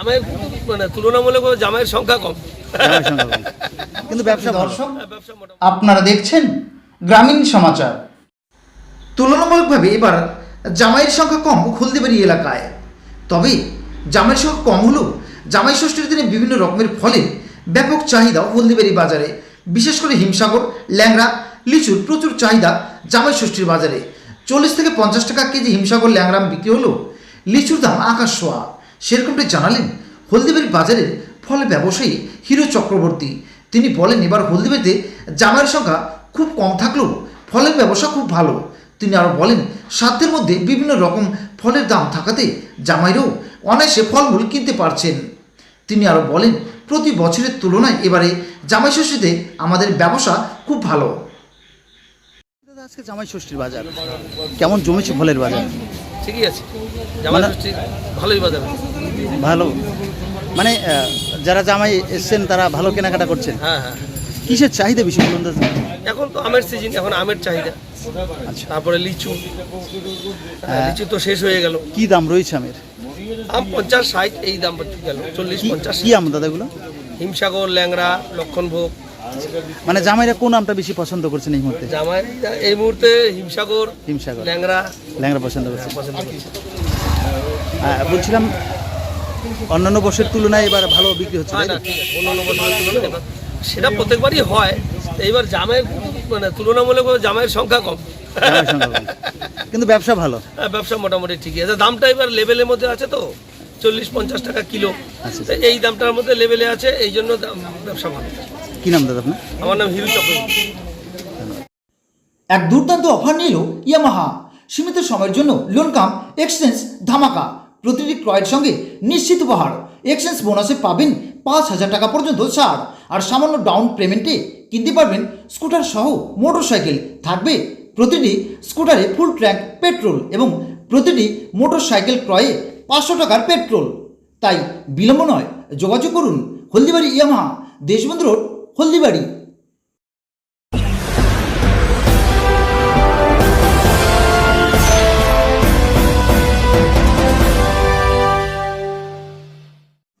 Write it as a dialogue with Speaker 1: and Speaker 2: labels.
Speaker 1: জামাইয়ের মানে তুলনামূলক জামাইয়ের সংখ্যা কম।
Speaker 2: জামাইয়ের সংখ্যা কম। কিন্তু ব্যবসা
Speaker 3: দর্শক আপনারা দেখছেন গ্রামীণ সমাচার। তুলনামূলকভাবে এবার জামাইয়ের সংখ্যা কম হলদিবাড়ি এলাকায়। তবে জামাইয়ের সংখ্যা কম হলেও জামাই ষষ্ঠীর দিনে বিভিন্ন রকমের ফলের ব্যাপক চাহিদা হলদিবাড়ি বাজারে। বিশেষ করে হিমসাগর ল্যাংড়া লিচুর প্রচুর চাহিদা জামাই ষষ্ঠীর বাজারে। চল্লিশ থেকে পঞ্চাশ টাকা কেজি হিমসাগর ল্যাংড়াম বিক্রি হলো। লিচুর দাম আকাশ ছোঁয়া। সেরকমটাই জানালেন হলদিবাড়ি বাজারের ফল ব্যবসায়ী হিরো চক্রবর্তী। তিনি বলেন, এবার হলদিবাড়িতে জামাইয়ের সংখ্যা খুব কম থাকলেও ফলের ব্যবসা খুব ভালো। তিনি আরও বলেন, সাধ্যের মধ্যে বিভিন্ন রকম ফলের দাম থাকাতে জামাইরাও অনায়াসে ফলমূল কিনতে পারছেন। তিনি আরও বলেন, প্রতি বছরের তুলনায় এবারে জামাই ষষ্ঠীতে আমাদের ব্যবসা খুব ভালো।
Speaker 2: আজকে জামাই ষষ্ঠীর বাজার? কেমন জমেছে ফলের বাজার?
Speaker 1: ঠিকই আছে। জামাই ষষ্ঠী ভালোই বাজার
Speaker 2: ভালো। মানে যারা জামাই এসছেন তারা ভালো কেনাকাটা করছেন?
Speaker 1: হ্যাঁ হ্যাঁ
Speaker 2: কিসের চাহিদা বেশি বলুন
Speaker 1: এখন তো আমের সিজন এখন আমের চাহিদা।
Speaker 2: আচ্ছা।
Speaker 1: তারপরে লিচু। লিচু তো শেষ হয়ে গেল।
Speaker 2: কি দাম রয়েছে আমের?
Speaker 1: আম পঞ্চাশ ষাট এই দাম গেল চল্লিশ পঞ্চাশ।
Speaker 2: কি আম দাদাগুলো
Speaker 1: হিমসাগর ল্যাংড়া লক্ষণভোগ।
Speaker 2: মানে জামাইরা কোন আমটা বেশি পছন্দ করছেন এই মুহূর্তে?
Speaker 1: জামাই এই মুহূর্তে হিমসাগর
Speaker 2: হিমসাগর।
Speaker 1: ল্যাংরা
Speaker 2: ল্যাংরা পছন্দ করছে। বলছিলাম অন্যান্য বছরের তুলনায় এবার ভালো বিক্রি হচ্ছে
Speaker 1: হ্যাঁ
Speaker 2: তাই
Speaker 1: না
Speaker 2: তো?
Speaker 1: ঠিক আছে অন্য অন্য বছরের তুলনায় সেটা প্রত্যেকবারই হয়। এইবার জামাইয়ের মানে তুলনামূলক জামাইয়ের সংখ্যা কম।
Speaker 2: কিন্তু ব্যবসা ভালো।
Speaker 1: হ্যাঁ, ব্যবসা মোটামুটি ঠিকই আছে। দামটা এবার লেভেলের মধ্যে আছে তো। চল্লিশ পঞ্চাশ টাকা কিলো।
Speaker 2: আচ্ছা।
Speaker 1: এই দামটার মধ্যে লেভেলে আছে এই জন্য ব্যবসা ভালো।
Speaker 2: কি নাম দাদা আপনার?
Speaker 1: আমার নাম হিরু চক্রবর্তী।
Speaker 3: এক দুর্দান্ত অফার নিল ইয়ামাহা। সীমিত সময়ের জন্য লোন কাম এক্সচেঞ্জ ধামাকা। প্রতিটি ক্রয়ের সঙ্গে নিশ্চিত উপহার। এক্সচেঞ্জ বোনাসে পাবেন পাঁচ হাজার টাকা পর্যন্ত ছাড়। আর সামান্য ডাউন পেমেন্টে কিনতে পারবেন স্কুটার সহ মোটর সাইকেল থাকবে প্রতিটি স্কুটারে ফুল ট্র্যাক পেট্রোল এবং প্রতিটি মোটর সাইকেল ক্রয়ে পাঁচশো টাকার পেট্রোল। তাই বিলম্ব নয় যোগাযোগ করুন হলদিবাড়ি ইয়ামাহা দেশবন্ধু রোড হলদিবাড়ি।